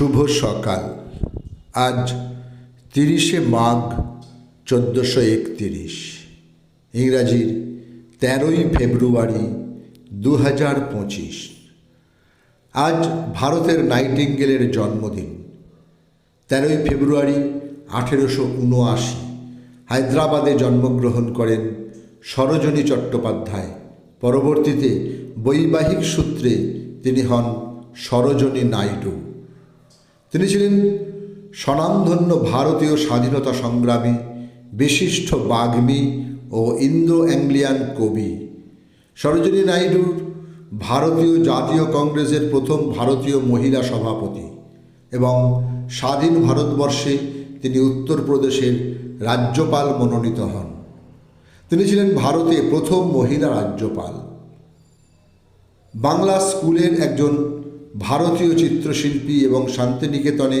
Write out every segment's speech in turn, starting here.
শুভ সকাল। আজ তিরিশে মাঘ চোদ্দোশো একতিরিশ। ইংরাজির তেরোই ফেব্রুয়ারি দু হাজার পঁচিশ। আজ ভারতের নাইটিঙ্গেলের জন্মদিন। তেরোই ফেব্রুয়ারি আঠেরোশো উনআশি হায়দ্রাবাদে জন্মগ্রহণ করেন সরোজনী চট্টোপাধ্যায়। পরবর্তীতে বৈবাহিক সূত্রে তিনি হন সরোজনী নাইডু। তিনি ছিলেন স্বনামধন্য ভারতীয় স্বাধীনতা সংগ্রামী, বিশিষ্ট বাগ্মী ও ইন্দো অ্যাংলিয়ান কবি। সরোজিনী নাইডুর ভারতীয় জাতীয় কংগ্রেসের প্রথম ভারতীয় মহিলা সভাপতি এবং স্বাধীন ভারতবর্ষে তিনি উত্তরপ্রদেশের রাজ্যপাল মনোনীত হন। তিনি ছিলেন ভারতে প্রথম মহিলা রাজ্যপাল। বাংলা স্কুলের একজন ভারতীয় চিত্রশিল্পী এবং শান্তিনিকেতনে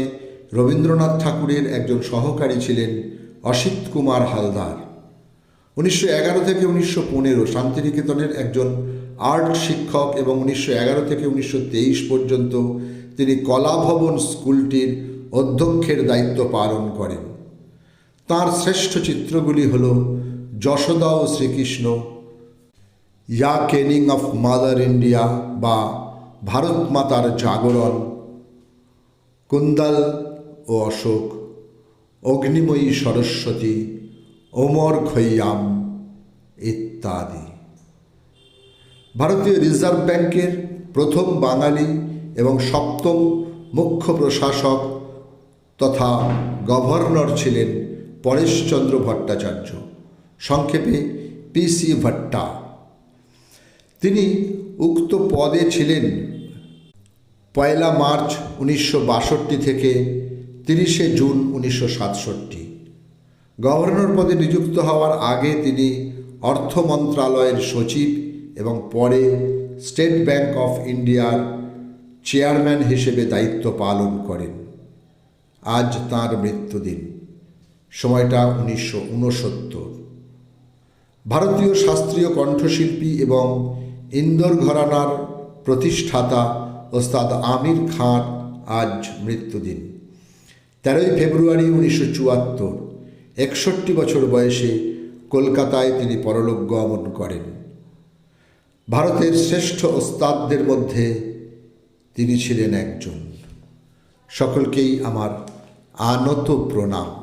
রবীন্দ্রনাথ ঠাকুরের একজন সহকারী ছিলেন অসিত কুমার হালদার। উনিশশো এগারো থেকে উনিশশো পনেরো শান্তিনিকেতনের একজন আর্ট শিক্ষক এবং উনিশশো এগারো থেকে উনিশশো তেইশ পর্যন্ত তিনি কলাভবন স্কুলটির অধ্যক্ষের দায়িত্ব পালন করেন। তার শ্রেষ্ঠ চিত্রগুলি হল যশোদা ও শ্রীকৃষ্ণ, ইয়া কেনিং অফ মাদার ইন্ডিয়া বা ভারত মাতার জাগরণ, কুন্দাল ও অশোক, অগ্নিময়ী সরস্বতী, ওমর খৈয়াম ইত্যাদি। ভারতীয় রিজার্ভ ব্যাংকের প্রথম বাঙালি এবং সপ্তম মুখ্য প্রশাসক তথা গভর্নর ছিলেন পরেশচন্দ্র ভট্টাচার্য, সংক্ষেপে পিসি ভট্টা। তিনি উক্ত পদে ছিলেন পয়লা মার্চ উনিশশো বাষট্টি থেকে তিরিশে জুন উনিশশো সাতষট্টি। গভর্নর পদে নিযুক্ত হওয়ার আগে তিনি অর্থ মন্ত্রণালয়ের সচিব এবং পরে স্টেট ব্যাংক অফ ইন্ডিয়ার চেয়ারম্যান হিসেবে দায়িত্ব পালন করেন। আজ তাঁর মৃত্যুদিন। সময়টা উনিশশো ঊনসত্তর। ভারতীয় শাস্ত্রীয় কণ্ঠশিল্পী এবং ইন্দোর ঘরানার প্রতিষ্ঠাতা ওস্তাদ আমির খান আজ মৃত্যুদিন। তেরোই ফেব্রুয়ারি উনিশশো চুয়াত্তর, একষট্টি বছর বয়সে কলকাতায় তিনি পরলোক গমন করেন। ভারতের শ্রেষ্ঠ ওস্তাদদের মধ্যে তিনি ছিলেন একজন। সকলকেই আমার আনত প্রণাম